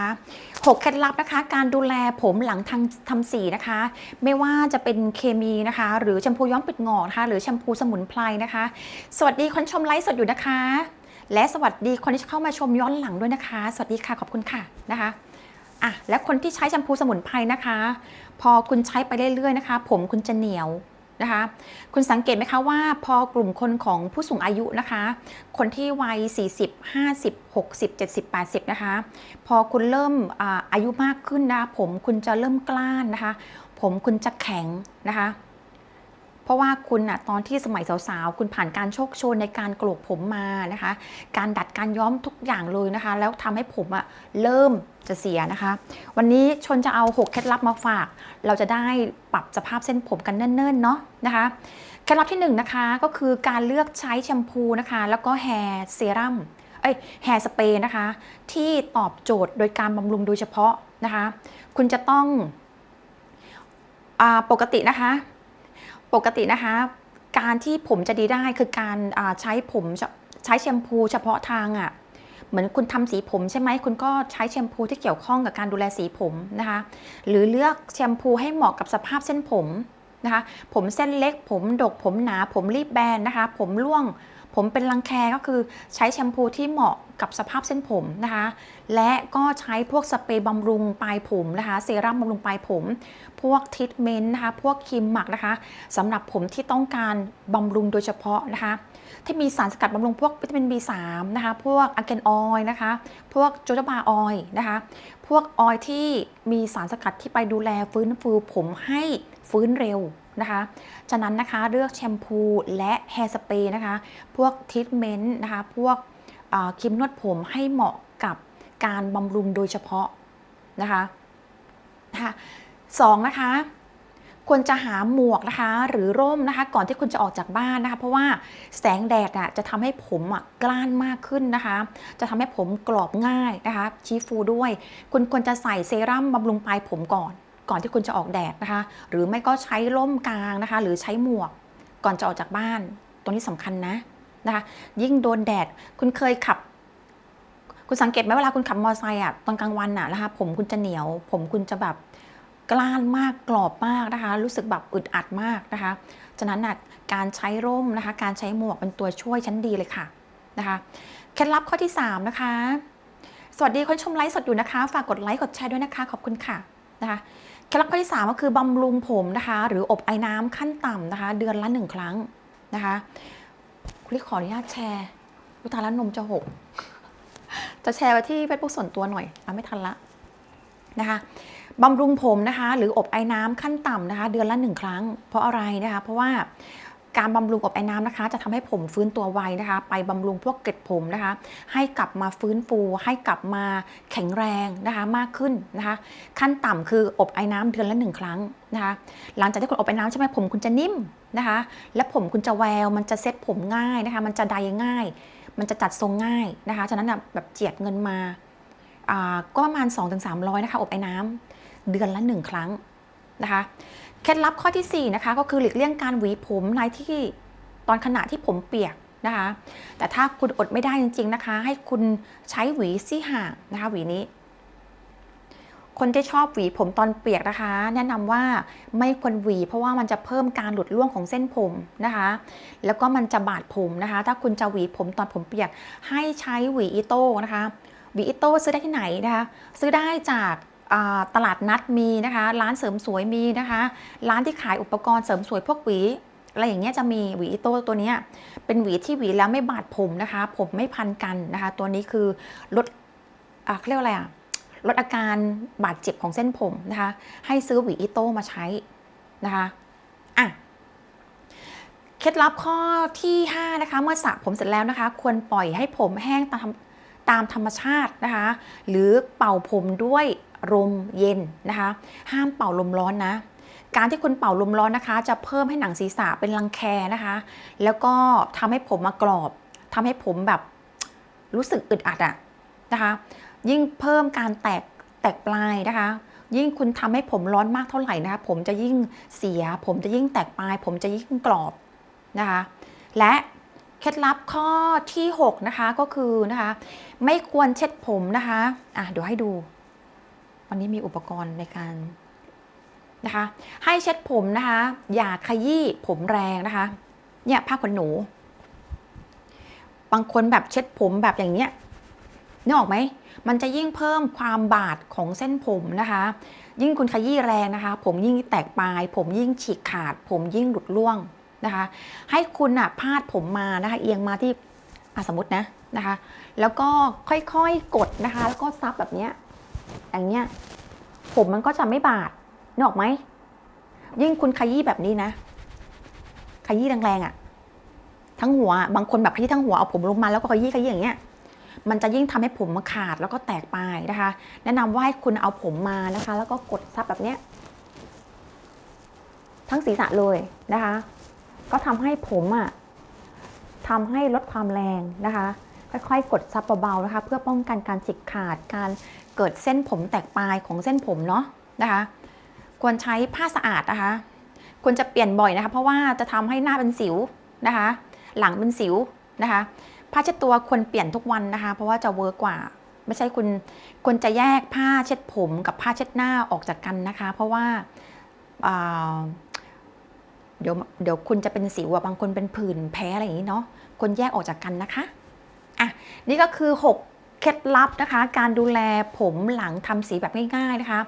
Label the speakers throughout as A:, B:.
A: นะคะ6เคล็ดลับนะคะ การดูแลผมหลังทางทำสีนะคะ ไม่ว่าจะเป็นเคมีนะคะ หรือแชมพูย้อมปิดงอกนะคะ หรือแชมพูสมุนไพรนะคะ สวัสดีคนชมไลฟ์สดอยู่นะคะ และสวัสดีคนที่เข้ามาชมย้อนหลังด้วยนะคะ สวัสดีค่ะขอบคุณค่ะนะคะอะและคนที่ใช้แชมพูสมุนไพรนะคะ พอคุณใช้ไปเรื่อยๆนะคะ ผมคุณจะเหนียว นะคะ คุณสังเกตไหมคะว่าพอกลุ่มคนของผู้สูงอายุนะคะ คนที่วัย 40 50 60 70 80 นะคะ พอคุณเริ่มอายุมากขึ้นนะผมคุณจะเริ่มกล้านนะคะ ผมคุณจะแข็งนะคะ เพราะว่าคุณอะตอนที่สมัยสาวๆ คุณผ่านการโชคโชนในการโกลกผมมานะคะ การดัดการย้อมทุกอย่างเลยนะคะ แล้วทำให้ผมอะเริ่มจะเสียนะคะ วันนี้ชนจะเอา 6 เคล็ดลับมาฝาก เราจะได้ปรับสภาพเส้นผมกันเนิ่นๆเนาะนะคะเคล็ดลับที่1นงนะคะก็คือการเลือกใช้แชมพูนะคะ แล้วก็แฮร์เซรั่มเอ้ยแฮร์สเปรย์นะคะ ที่ตอบโจทย์โดยการบำรุงโดยเฉพาะนะคะ คุณจะต้องอปกตินะคะ ปกตินะคะ การที่ผมจะดีได้คือการใช้ผมใช้แชมพูเฉพาะทางอะ่ะเหมือนคุณทำสีผมใช่ไหมคุณก็ใช้แชมพูที่เกี่ยวข้องกับการดูแลสีผมนะคะ หรือเลือกแชมพูให้เหมาะกับสภาพเส้นผมนะคะ ผมเส้นเล็กผมดกผมหนาผมรีบแบนนะคะ ผมร่วง ผมเป็นรังแคก็คือใช้แชมพูที่เหมาะกับสภาพเส้นผมนะคะ และก็ใช้พวกสเปรย์บำรุงปลายผมนะคะ เซรั่มบำรุงปลายผม พวกทรีทเมนต์นะคะ พวกครีมหมักนะคะสำหรับผมที่ต้องการบำรุงโดยเฉพาะนะคะ ที่มีสารสกัดบำรุงพวกวิตามิน B3 นะคะ พวกอะเกนออยนะคะ พวกโจจบาออยนะคะ พวกออยที่มีสารสกัดที่ไปดูแลฟื้นฟูผมให้ ฟื้นเร็วนะคะ ฉะนั้นนะคะเลือกแชมพูและแฮร์สเปรย์นะคะ พวกทรีทเมนต์นะคะ พวกครีมนวดผมให้เหมาะกับการบำรุงโดยเฉพาะนะคะนะคะสองนะคะควรจะหาหมวกนะคะ หรือร่มนะคะ ก่อนที่คุณจะออกจากบ้านนะคะ เพราะว่าแสงแดดอะจะทำให้ผมอะกล้านมากขึ้นนะคะ จะทำให้ผมกรอบง่ายนะคะ ชี้ฟูด้วย คุณควรจะใส่เซรั่มบำรุงปลายผมก่อน ก่อนที่คุณจะออกแดดนะคะ หรือไม่ก็ใช้ร่มกลางนะคะ หรือใช้หมวกก่อนจะออกจากบ้าน ตรงนี้สำคัญนะนะคะ ยิ่งโดนแดดคุณเคยขับ คุณสังเกตไหมเวลาคุณขับมอเตอร์ไซค์อะตอนกลางวันอะนะคะ ผมคุณจะเหนียว ผมคุณจะแบบกล้านมากกรอบมากนะคะ รู้สึกแบบอึดอัดมากนะคะ ฉะนั้นนะการใช้ร่มนะคะ การใช้หมวกเป็นตัวช่วยชั้นดีเลยค่ะนะคะเคล็ดลับข้อที่ 3 นะคะ สวัสดีคนชมไลฟ์สดอยู่นะคะ ฝากกดไลค์กดแชร์ด้วยนะคะ ขอบคุณค่ะนะคะ เคล็ดลับข้อที่ 3 ก็คือบำรุงผมนะคะ หรืออบไอ้น้ำขั้นต่ำนะคะ เดือนละหนึ่งครั้งนะคะคุณลิขออนุญาตแชร์ลูกตาแล้วนมจะหก จะแชร์ไว้ที่เฟซบุ๊กส่วนตัวหน่อยเอาไม่ทันละนะคะบำรุงผมนะคะ หรืออบไอ้น้ำขั้นต่ำนะคะ เดือนละหนึ่งครั้ง เพราะอะไรนะคะ เพราะว่า การบำรุงอบไอ้น้ำนะคะ จะทำให้ผมฟื้นตัวไวนะคะ ไปบำรุงพวกเกล็ดผมนะคะ ให้กลับมาฟื้นฟู ให้กลับมาแข็งแรงนะคะมากขึ้นนะคะ ขั้นต่ำคืออบไอ้น้ำเดือนละหนึ่งครั้งนะคะ หลังจากที่คุณอบไอ้น้ำใช่ไหมผมคุณจะนิ่มนะคะ และผมคุณจะแวว มันจะเซ็ตผมง่ายนะคะ มันจะไดง่าย มันจะจัดทรงง่ายนะคะ ฉะนั้นแบบเจียดเงินมาอ่าก็ประมาณ 2-300นะคะอบไอ้น้ำเดือนละหนึ่งครั้งนะคะ เคล็ดลับข้อทีสี่ 4 นะคะก็คือหลีกเลี่ยงการหวีผมในที่ตอนขณะที่ผมเปียกนะคะ แต่ถ้าคุณอดไม่ได้จริง ๆนะคะ ให้คุณใช้หวีซี่ห่างนะคะหวีนี้ คนที่ชอบหวีผมตอนเปียกนะคะ แนะนำว่าไม่ควรหวี เพราะว่ามันจะเพิ่มการหลุดร่วงของเส้นผมนะคะ แล้วก็มันจะบาดผมนะคะ ถ้าคุณจะหวีผมตอนผมเปียก ให้ใช้หวีอิโต้นะคะหวีอิโต้ซื้อได้ที่ไหนนะคะ ซื้อได้จาก ตลาดนัดมีนะคะ ร้านเสริมสวยมีนะคะ ร้านที่ขายอุปกรณ์เสริมสวยพวกหวีอะไรอย่างเงี้ยจะมีหวีอิโต้ตัวเนี้ยเป็นหวีที่หวีแล้วไม่บาดผมนะคะ ผมไม่พันกันนะคะ ตัวนี้คือลดอเขาเรียกอะไรอะลดอาการบาดเจ็บของเส้นผมนะคะ ให้ซื้อหวีอิโต้มาใช้นะคะอะเคล็ดลับข้อที่ 5 นะคะ เมื่อสระผมเสร็จแล้วนะคะ ควรปล่อยให้ผมแห้งตามตามธรรมชาตินะคะ หรือเป่าผมด้วย ลมเย็นนะคะ ห้ามเป่าลมร้อนนะ การที่คุณเป่าลมร้อนนะคะ จะเพิ่มให้หนังศีรษะเป็นรังแคนะคะ แล้วก็ทำให้ผมมากรอบทำให้ผมแบบรู้สึกอึดอัดอะนะคะ ยิ่งเพิ่มการแตกแตกปลายนะคะ ยิ่งคุณทำให้ผมร้อนมากเท่าไหร่นะคะผมจะยิ่งเสีย ผมจะยิ่งแตกปลาย ผมจะยิ่งกรอบนะคะ และเคล็ดลับข้อที่ 6 นะคะก็คือนะคะ ไม่ควรเช็ดผมนะคะอะเดี๋ยวให้ดู วันนี้มีอุปกรณ์ในการนะคะให้เช็ดผมนะคะ อย่าขยี้ผมแรงนะคะ เนี่ยผ้าขนหนู บางคนแบบเช็ดผมแบบอย่างเนี้ยนึกออกไหม มันจะยิ่งเพิ่มความบาดของเส้นผมนะคะ ยิ่งคุณขยี้แรงนะคะ ผมยิ่งแตกปลาย ผมยิ่งฉีกขาด ผมยิ่งหลุดร่วงนะคะ ให้คุณอะพาดผมมานะคะ เอียงมาที่อสมมตินะนะคะ แล้วก็ค่อยๆกดนะคะ แล้วก็ซับแบบเนี้ย อย่างเงี้ย ผมมันก็จะไม่บาดนึกออกไหม ยิ่งคุณขยี้แบบนี้นะ ขยี้แรงๆอะ ทั้งหัว บางคนแบบขยี้ทั้งหัวเอาผมลงมาแล้วก็ขยี้ขยี้อย่างเงี้ย มันจะยิ่งทำให้ผมมันขาดแล้วก็แตกปลายนะคะ แนะนำว่าให้คุณเอาผมมานะคะ แล้วก็กดซับแบบเนี้ย ทั้งศีรษะเลยนะคะ ก็ทำให้ผมอะทำให้ลดความแรงนะคะ ค่อยๆ กดซับเบาๆนะคะ เพื่อป้องกันการฉีกขาดการเกิดเส้นผมแตกปลายของเส้นผมเนาะนะคะ ควรใช้ผ้าสะอาดนะคะ ควรจะเปลี่ยนบ่อยนะคะ เพราะว่าจะทำให้หน้าเป็นสิวนะคะ หลังเป็นสิวนะคะผ้าเช็ดตัวควรเปลี่ยนทุกวันนะคะ เพราะว่าจะเวิร์กกว่า ไม่ใช่คุณควรจะแยกผ้าเช็ดผมกับผ้าเช็ดหน้าออกจากกันนะคะ เพราะว่าอ่าเดี๋ยวเดี๋ยวคุณจะเป็นสิวบางคนเป็นผื่นแพ้อะไรอย่างนี้เนาะควรแยกออกจากกันนะคะ อะนี่ก็คือ 6เคล็ดลับนะคะ การดูแลผมหลังทำสีแบบง่ายๆนะคะ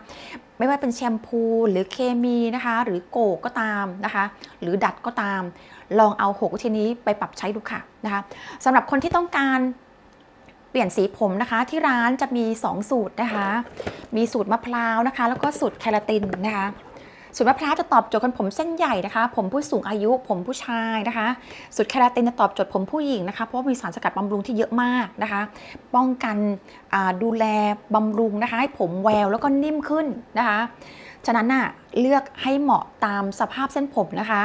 A: ไม่ว่าเป็นแชมพูหรือเคมีนะคะ หรือโกกก็ตามนะคะ หรือดัดก็ตาม ลองเอา6วิธีนี้ไปปรับใช้ดูค่ะนะคะสำหรับคนที่ต้องการเปลี่ยนสีผมนะคะ ที่ร้านจะมี 2 สูตรนะคะ มีสูตรมะพร้าวนะคะ แล้วก็สูตรแคราตินนะคะ สูตรมะพร้าวจะตอบโจทย์คนผมเส้นใหญ่นะคะ ผมผู้สูงอายุ ผมผู้ชายนะคะสูตรแคราตินจะตอบโจทย์ผมผู้หญิงนะคะ เพราะว่ามีสารสกัดบำรุงที่เยอะมากนะคะ ป้องกันดูแลบำรุงนะคะ ให้ผมแววแล้วก็นิ่มขึ้นนะคะ ฉะนั้นน่ะเลือกให้เหมาะตามสภาพเส้นผมนะคะ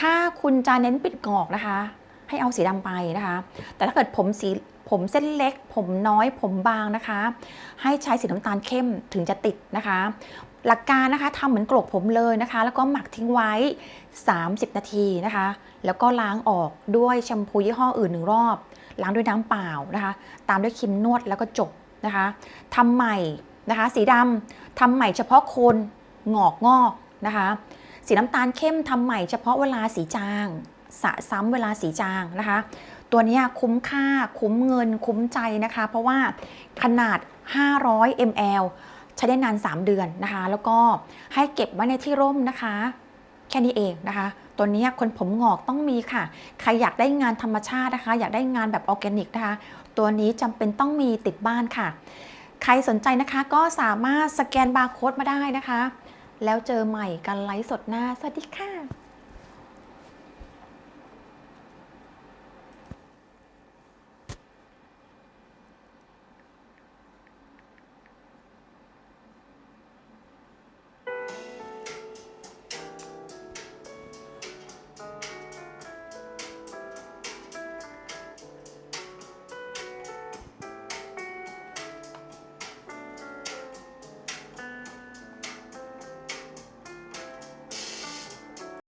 A: ถ้าคุณจะเน้นปิดงอกนะคะ ให้เอาสีดำไปนะคะ แต่ถ้าเกิดผมสี ผมเส้นเล็ก ผมน้อยผมบางนะคะ ให้ใช้สีน้ำตาลเข้มถึงจะติดนะคะ หลักการนะคะทำเหมือนกลบผมเลยนะคะ แล้วก็หมักทิ้งไว้ 30 นาทีนะคะ แล้วก็ล้างออกด้วยแชมพูยี่ห้ออื่นหนึ่งรอบ ล้างด้วยน้ำเปล่านะคะ ตามด้วยครีมนวดแล้วก็จบนะคะทำใหม่นะคะ สีดำทำใหม่เฉพาะโคนงอกงอกนะคะ สีน้ำตาลเข้มทำใหม่เฉพาะเวลาสีจางสะซ้ำเวลาสีจางนะคะ ตัวนี้คุ้มค่าคุ้มเงินคุ้มใจนะคะ เพราะว่าขนาด 500 ml ใช้ได้นาน 3 เดือนนะคะ แล้วก็ให้เก็บไว้ในที่ร่มนะคะ แค่นี้เองนะคะ ตัวนี้คนผมงอกต้องมีค่ะ ใครอยากได้งานธรรมชาตินะคะ อยากได้งานแบบออร์แกนิกนะคะ ตัวนี้จำเป็นต้องมีติดบ้านค่ะ ใครสนใจนะคะก็สามารถสแกนบาร์โค้ดมาได้นะคะ แล้วเจอใหม่กันไลฟ์สดหน้า สวัสดีค่ะ